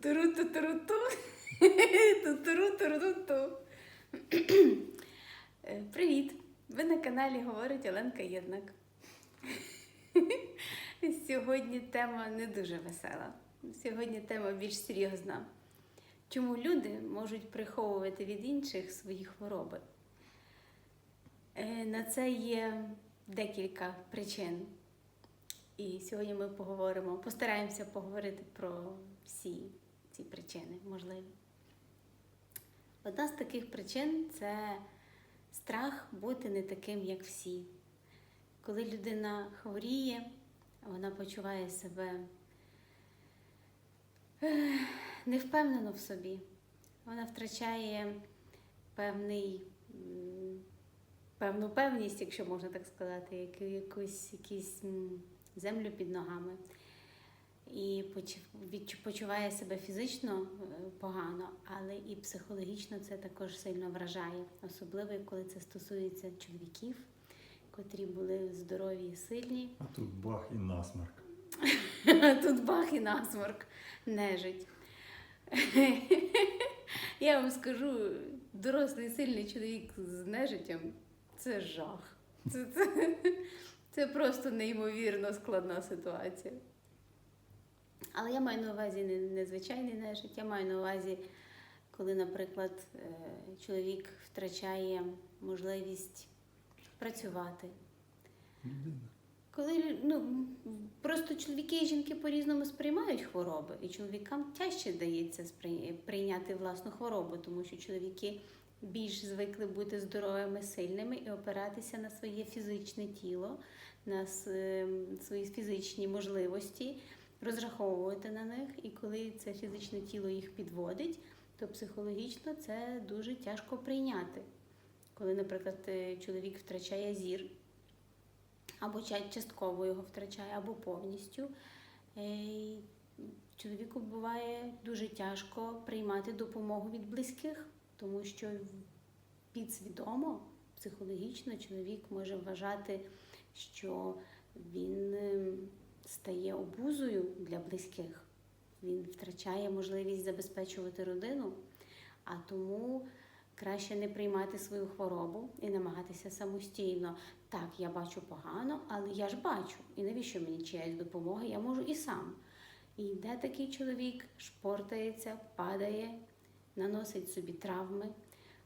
Тутуру тутуру ту. Тутуру туру ту. Е, Привіт! Ви на каналі говорить Оленка Єднак. Сьогодні тема не дуже весела. Сьогодні тема більш серйозна. Чому люди можуть приховувати від інших свої хвороби? Е, На це є декілька причин. І сьогодні ми поговоримо, постараємося поговорити про всі ці причини можливі. Одна з таких причин це страх бути не таким, як всі. Коли людина хворіє, вона почуває себе невпевнено в собі. Вона втрачає певний, певну певність, якщо можна так сказати, яку- якусь, якісь землю під ногами. І поч- почуває себе фізично е, погано, але і психологічно це також сильно вражає, особливо коли це стосується чоловіків, котрі були здорові і сильні. А тут бах і насмарк. Тут бах і насморк, нежить. Я вам скажу, дорослий сильний чоловік з нежиттям це жах. Це, це, це просто неймовірно складна ситуація. Але я маю на увазі не, не нежить, я маю на увазі, коли, наприклад, е, чоловік втрачає можливість працювати. Коли ну, просто чоловіки і жінки по-різному сприймають хвороби, і чоловікам тяжче дається прийняти власну хворобу, тому що чоловіки більш звикли бути здоровими, сильними і опиратися на своє фізичне тіло, на свої фізичні можливості, розраховувати на них. І коли це фізичне тіло їх підводить, то психологічно це дуже тяжко прийняти. Коли, наприклад, е, чоловік втрачає зір, або частково його втрачає, або повністю. Е, Чоловіку буває дуже тяжко приймати допомогу від близьких, тому що підсвідомо, психологічно чоловік може вважати, що він ем, стає обузою для близьких. Він втрачає можливість забезпечувати родину, а тому краще не приймати свою хворобу і намагатися самостійно. Так, я бачу погано, але я ж бачу. І навіщо мені чиясь допомога? Я можу і сам. І йде такий чоловік, шпортається, падає, наносить собі травми,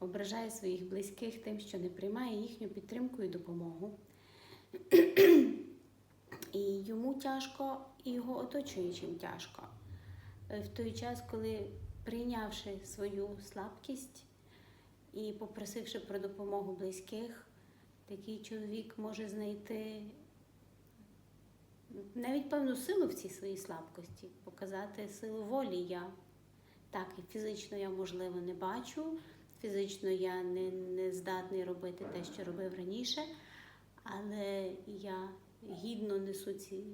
ображає своїх близьких тим, що не приймає їхню підтримку і допомогу. І йому тяжко, і його оточуючим тяжко. Е, В той час, коли прийнявши свою слабкість і попросивши про допомогу близьких, такий чоловік може знайти навіть певну силу в цій своїй слабкості, показати силу волі я. Так, і фізично я, можливо, не бачу, фізично я не, не здатний робити те, що робив раніше, але я гідно несу ці,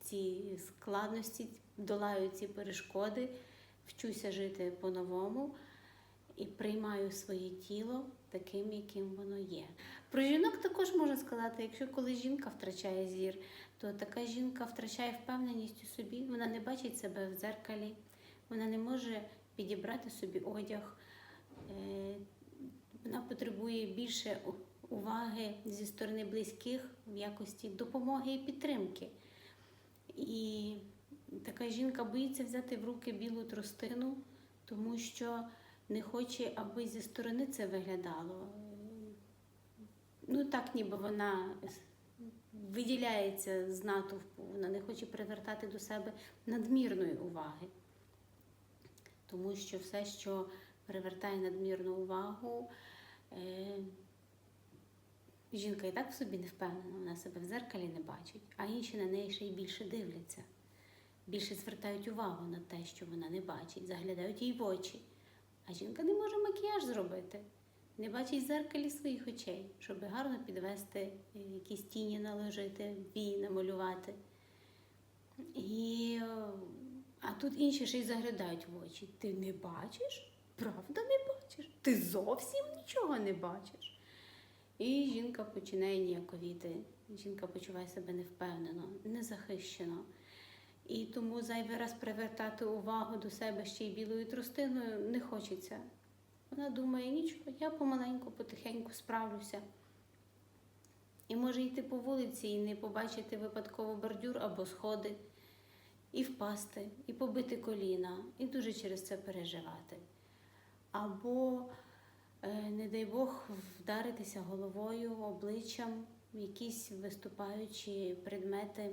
ці складності, долаю ці перешкоди, вчуся жити по-новому і приймаю своє тіло таким, яким воно є. Про жінок також можна сказати, якщо коли жінка втрачає зір, то така жінка втрачає впевненість у собі, вона не бачить себе в дзеркалі, вона не може підібрати собі одяг, е, вона потребує більше уваги зі сторони близьких в якості допомоги і підтримки. І така жінка боїться взяти в руки білу тростину, тому що не хоче, аби зі сторони це виглядало. Ну, так, ніби вона виділяється з натовпу, вона не хоче привертати до себе надмірної уваги. Тому що все, що привертає надмірну увагу, е, жінка і так в собі не впевнена, вона себе в зеркалі не бачить, а інші на неї ще й більше дивляться, більше звертають увагу на те, що вона не бачить, заглядають їй в очі. А жінка не може макіяж зробити, не бачить в зеркалі своїх очей, щоб гарно підвести, е, якісь тіні наложити, вії намалювати. І, е, а тут інші ще й заглядають в очі. Ти не бачиш? Правда не бачиш? Ти зовсім нічого не бачиш. І жінка починає ніяковіти. Жінка почуває себе невпевнено, незахищено. І тому зайвий раз привертати увагу до себе ще й білою тростиною не хочеться. Вона думає, нічого, я помаленьку, потихеньку справлюся. І може йти по вулиці і не побачити випадково бордюр або сходи, і впасти, і побити коліна, і дуже через це переживати. Або, не дай Бог, вдаритися головою, обличчям якісь виступаючі предмети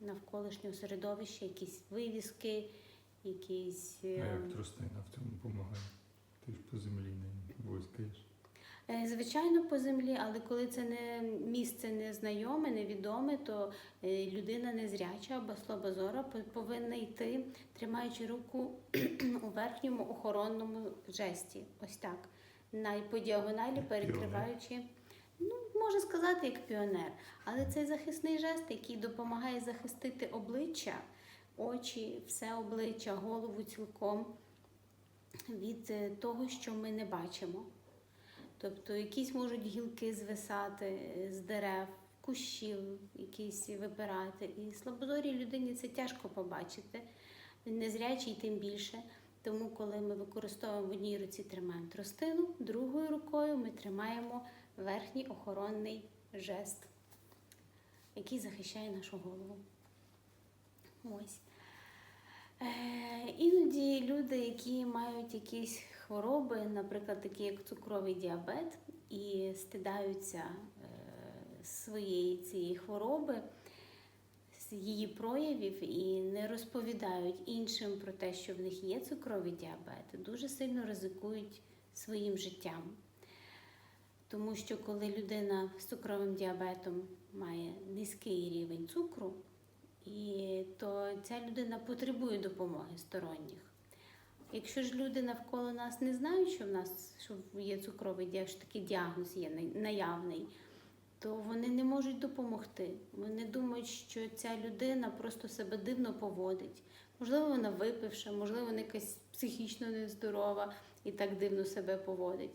навколишнього середовища, якісь вивіски, якісь. А е, як тростина в цьому допомагає? Ти ж по землі не воскаєш. Е, Звичайно, по землі, але коли це не місце незнайоме, невідоме, то е, людина незряча або слабозора по- повинна йти, тримаючи руку у верхньому охоронному жесті. Ось так. По діагоналі перекриваючи. Ну, можна сказати, як піонер. Але це захисний жест, який допомагає захистити обличчя, очі, все обличчя, голову цілком від е, того, що ми не бачимо. Тобто якісь можуть гілки звисати е, з дерев, кущів, якісь випирати. І слабозорій людині це тяжко побачити, незрячій тим більше. Тому, коли ми використовуємо в одній руці тримаємо тростину, другою рукою ми тримаємо верхній охоронний жест, який захищає нашу голову. Ось. Е, іноді люди, які мають якісь хвороби, наприклад, такі як цукровий діабет, і стидаються е, своєї цієї хвороби, з її проявів і не розповідають іншим про те, що в них є цукровий діабет, дуже сильно ризикують своїм життям. Тому що коли людина з цукровим діабетом має низький рівень цукру, і то ця людина потребує допомоги сторонніх. Якщо ж люди навколо нас не знають, що в нас що є цукровий діабет, що такий діагноз є наявний, то вони не можуть допомогти. Вони думають, що ця людина просто себе дивно поводить. Можливо, вона випивша, можливо, вона якась психічно нездорова і так дивно себе поводить.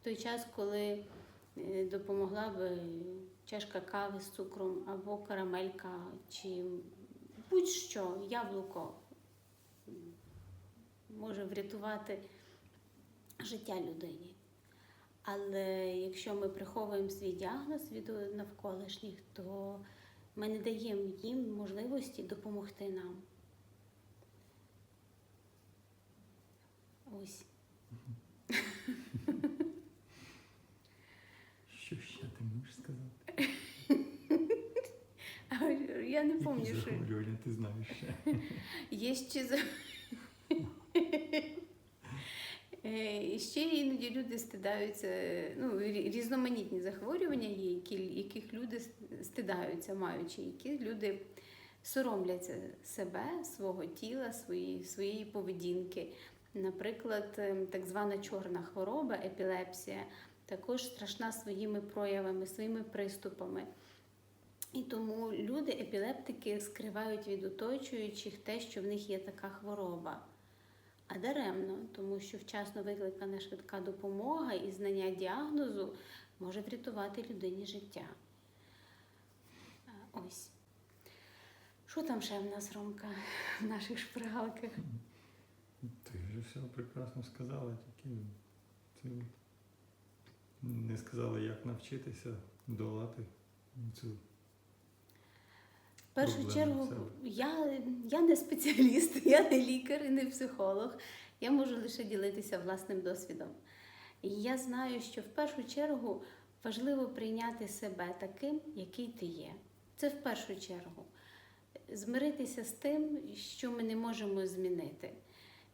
В той час, коли е, допомогла б чашка кави з цукром або карамелька, чи будь-що, яблуко може врятувати життя людині. Але якщо ми приховуємо свій діагноз від навколишніх, то ми не даємо їм можливості допомогти нам. Ось. Що ще ти можеш сказати? Я не пам'ятаю, що ти знаєш ще? є ще Е, Ще іноді люди стидаються, ну, різноманітні захворювання є, яких люди стидаються, маючи, які люди соромляться себе, свого тіла, свої, своєї поведінки. Наприклад, ем, так звана чорна хвороба, епілепсія, також страшна своїми проявами, своїми приступами. І тому люди, епілептики, скривають від оточуючих те, що в них є така хвороба. А даремно, тому що вчасно викликана швидка допомога і знання діагнозу може врятувати людині життя. Ось. Що там ще в нас, Ромка, в наших шпригалках? Ти вже все прекрасно сказала, тільки ти не сказала, як навчитися долати цю. Першу чергу, я, я не спеціаліст, я не лікар і не психолог. Я можу лише ділитися власним досвідом. І я знаю, що в першу чергу важливо прийняти себе таким, який ти є. Це в першу чергу. Змиритися з тим, що ми не можемо змінити.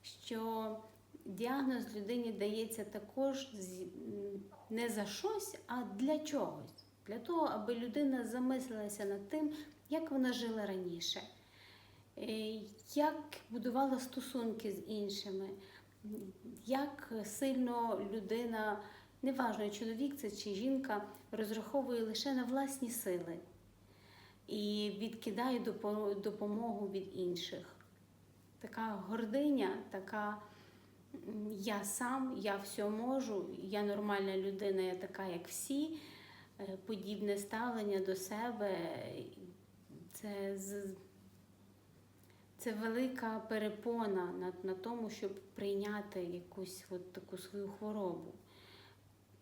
Що діагноз людині дається також не за щось, а для чогось. Для того, аби людина замислилася над тим, як вона жила раніше, е, як будувала стосунки з іншими, як сильно людина, неважно, чоловік це чи жінка, розраховує лише на власні сили і відкидає допомогу від інших. Така гординя, така я сам, я все можу, я нормальна людина, я така, як всі. Е, Подібне ставлення до себе це це велика перепона на, на тому, щоб прийняти якусь от таку свою хворобу.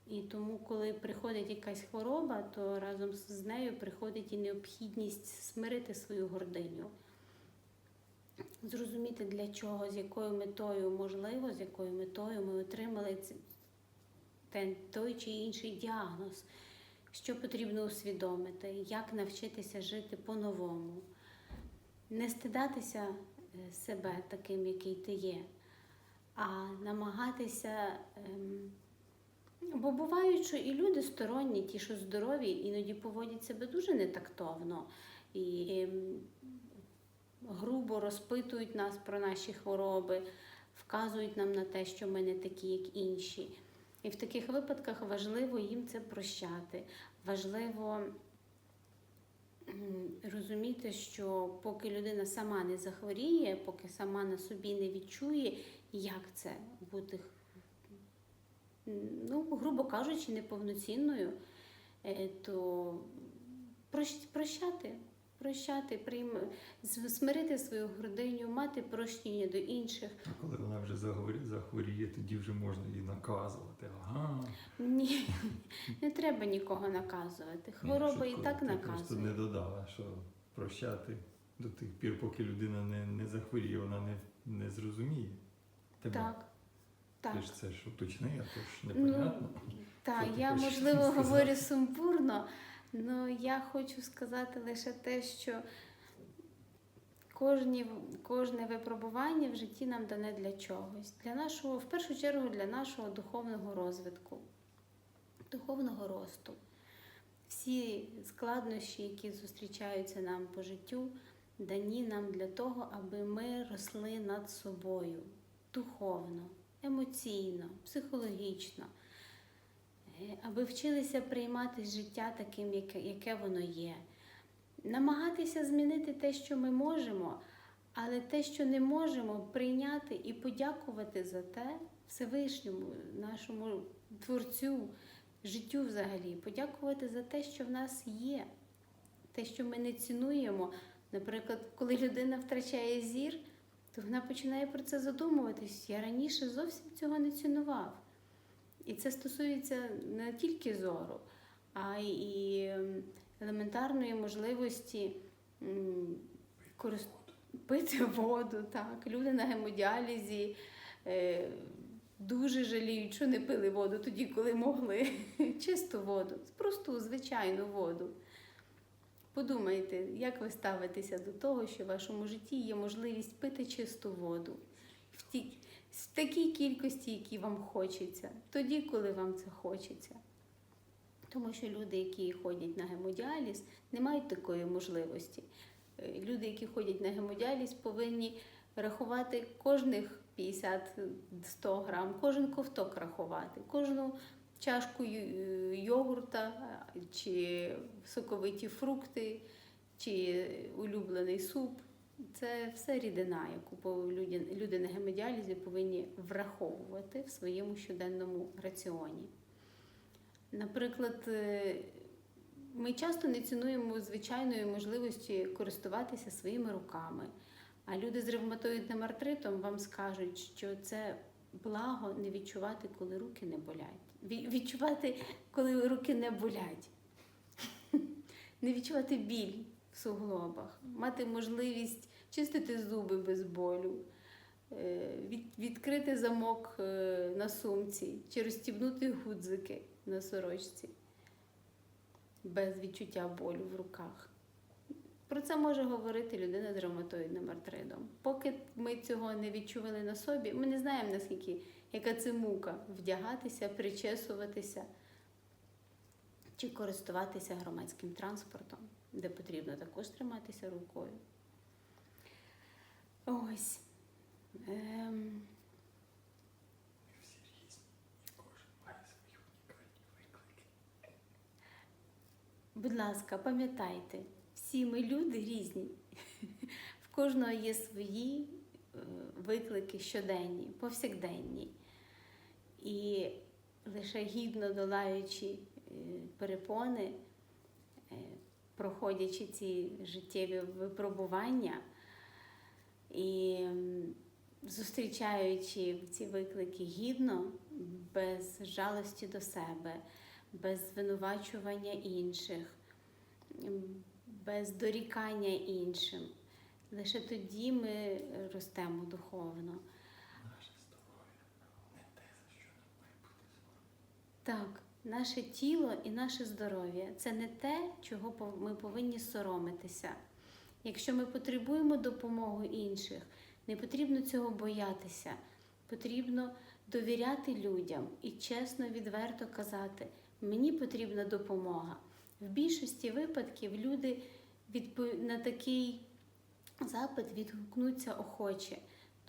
І тому, коли приходить якась хвороба, то разом з нею приходить і необхідність смирити свою гординю, зрозуміти для чого, з якою метою можливо, з якою метою ми отримали той чи інший діагноз, що потрібно усвідомити, як навчитися жити по-новому, не стидатися е, себе таким, який ти є, а намагатися. ем, Бо бувають, що і люди сторонні, ті, що здорові, іноді поводять себе дуже нетактовно і ем, грубо розпитують нас про наші хвороби, вказують нам на те, що ми не такі, як інші. І в таких випадках важливо їм це прощати. Важливо розуміти, що поки людина сама не захворіє, поки сама на собі не відчує, як це бути, ну, грубо кажучи, неповноцінною, е, то прощати. Прощати, прийм... смирити свою гординю, мати прощення до інших. А коли вона вже захворіє, захворіє, тоді вже можна її наказувати. Ага. Ні, не треба нікого наказувати. Хвороба і так ти Просто не додала, що прощати до тих пір, поки людина не, не захворіє, вона не, не зрозуміє. Тебе. Так, так. Ти ж це ж уточни, а то ж Ну. Так, я можливо говорю сумбурно, але я хочу сказати лише те, що кожні, кожне випробування в житті нам дане для чогось. Для нашого, в першу чергу, для нашого духовного розвитку, духовного росту. Всі складнощі, які зустрічаються нам по життю, дані нам для того, аби ми росли над собою духовно, емоційно, психологічно. Е, аби вчилися приймати життя таким, яке, воно є. Намагатися змінити те, що ми можемо, але те, що не можемо, прийняти і подякувати за те Всевишньому, нашому творцю, життю взагалі, подякувати за те, що в нас є, те, що ми не цінуємо. Наприклад, коли людина втрачає зір, то вона починає про це задумуватись. Я раніше зовсім цього не цінував. І це стосується не тільки зору, а й ем, елементарної можливості м, пити воду. Так. Люди на гемодіалізі е, дуже жаліють, що не пили воду тоді, коли могли. Чисту воду, просту, звичайну воду. Подумайте, як ви ставитеся до того, що в вашому житті є можливість пити чисту воду в такій кількості, які вам хочеться, тоді, коли вам це хочеться. Тому що люди, які ходять на гемодіаліз, не мають такої можливості. Е, Люди, які ходять на гемодіаліз, повинні рахувати кожних 50-100 грам, кожен ковток рахувати, кожну чашку йогурта чи соковиті фрукти, чи улюблений суп. Це все рідина, яку люди, люди на гемодіалізі повинні враховувати в своєму щоденному раціоні. Наприклад, е, ми часто не цінуємо звичайної можливості користуватися своїми руками. А люди з ревматоїдним артритом вам скажуть, що це благо не відчувати, коли руки не болять. Відчувати, коли руки не болять. Не відчувати біль суглобах, мати можливість чистити зуби без болю, е, від- відкрити замок е, на сумці чи розстібнути гудзики на сорочці без відчуття болю в руках. Про це може говорити людина з ревматоїдним артритом. Поки ми цього не відчували на собі, ми не знаємо, наскільки яка це мука вдягатися, причесуватися чи користуватися громадським транспортом, де потрібно також триматися рукою. Ось. Ем. Будь ласка, пам'ятайте, всі ми люди різні. В кожного є свої е, виклики щоденні, повсякденні. І лише гідно долаючи е, перепони, е, проходячи ці життєві випробування, І зустрічаючи ці виклики гідно, без жалості до себе, без звинувачування інших, без дорікання іншим. Лише тоді ми ростемо духовно. Наше здоров'я не те, за що нам має бути. Так, наше тіло і наше здоров'я це не те, чого ми повинні соромитися. Якщо ми потребуємо допомоги інших, не потрібно цього боятися. Потрібно довіряти людям і чесно, відверто казати, мені потрібна допомога. В більшості випадків люди на такий запит відгукнуться охоче,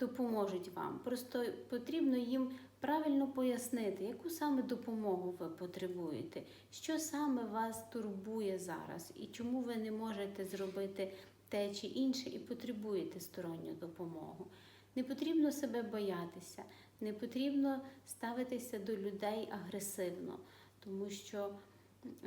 допоможуть вам. Просто потрібно їм правильно пояснити, яку саме допомогу ви потребуєте, що саме вас турбує зараз, і чому ви не можете зробити те чи інше і потребуєте сторонню допомогу. Не потрібно себе боятися, не потрібно ставитися до людей агресивно, тому що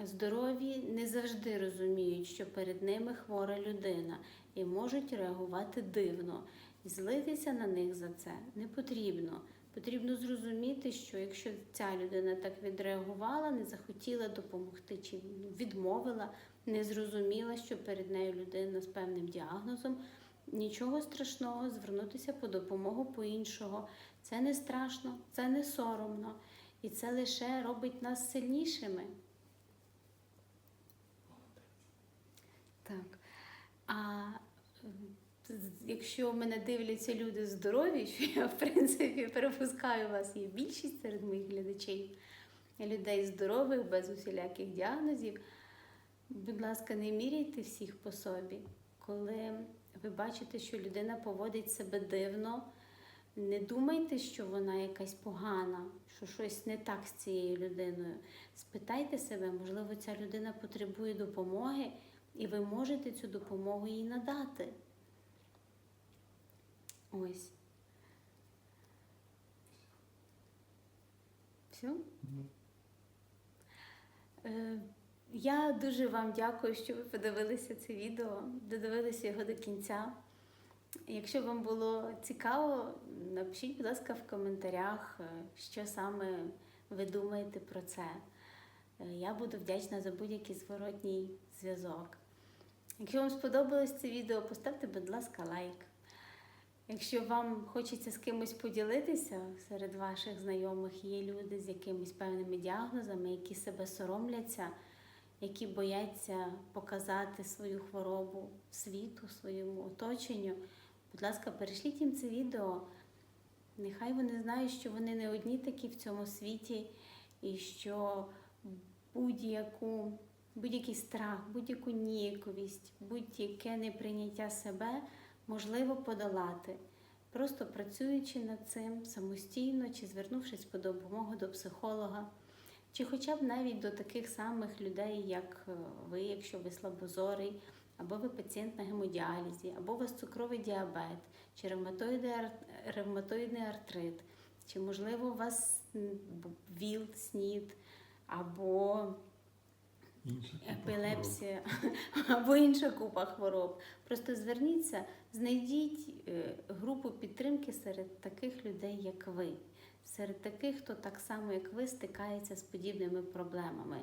здорові не завжди розуміють, що перед ними хвора людина і можуть реагувати дивно. І злитися на них за це не потрібно. Потрібно зрозуміти, що якщо ця людина так відреагувала, не захотіла допомогти чи відмовила, не зрозуміла, що перед нею людина з певним діагнозом, нічого страшного, звернутися по допомогу по іншого. Це не страшно, це не соромно, і це лише робить нас сильнішими. Так. А якщо мене дивляться люди здорові, що я в принципі перепускаю вас, є більшість серед моїх глядачів, людей здорових, без усіляких діагнозів, будь ласка, не міряйте всіх по собі. Коли ви бачите, що людина поводить себе дивно, не думайте, що вона якась погана, що щось не так з цією людиною. Спитайте себе, можливо, ця людина потребує допомоги, і ви можете цю допомогу їй надати. Ось. Все? Е, Я дуже вам дякую, що ви подивилися це відео, додивилися його до кінця. Якщо вам було цікаво, напишіть, будь ласка, в коментарях, е, що саме ви думаєте про це. Е, Я буду вдячна за будь-який зворотній зв'язок. Якщо вам сподобалось це відео, поставте, будь ласка, лайк. Якщо вам хочеться з кимось поділитися, серед ваших знайомих є люди з якимись певними діагнозами, які себе соромляться, які бояться показати свою хворобу світу, своєму оточенню, будь ласка, перешліть їм це відео. Нехай вони знають, що вони не одні такі в цьому світі, і що будь-яку, будь-який страх, будь-яку ніяковість, будь-яке неприйняття себе можливо подолати, просто працюючи над цим самостійно чи звернувшись по допомогу до психолога, чи хоча б навіть до таких самих людей, як е, ви, якщо ви слабозорий, або ви пацієнт на гемодіалізі, або у вас цукровий діабет, чи ревматоїдний, артрит, чи можливо у вас ВІЛ, СНІД, або епілепсія або інша купа хвороб. Просто зверніться, знайдіть е, групу підтримки серед таких людей, як ви, серед таких, хто так само, як ви, стикається з подібними проблемами.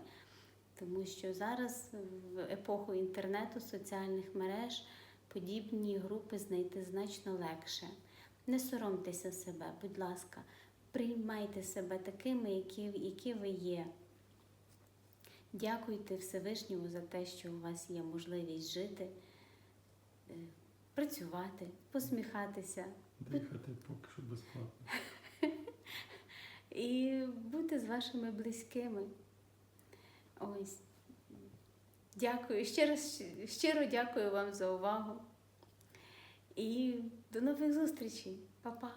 Тому що зараз в епоху інтернету, соціальних мереж подібні групи знайти значно легше. Не соромтеся себе, будь ласка, приймайте себе такими, які, які ви є. Дякуйте Всевишньому за те, що у вас є можливість жити, е, працювати, посміхатися Дихати поки що безплатно. і бути з вашими близькими. Ось. Дякую. Ще раз щиро дякую вам за увагу. І до нових зустрічей. Па-па.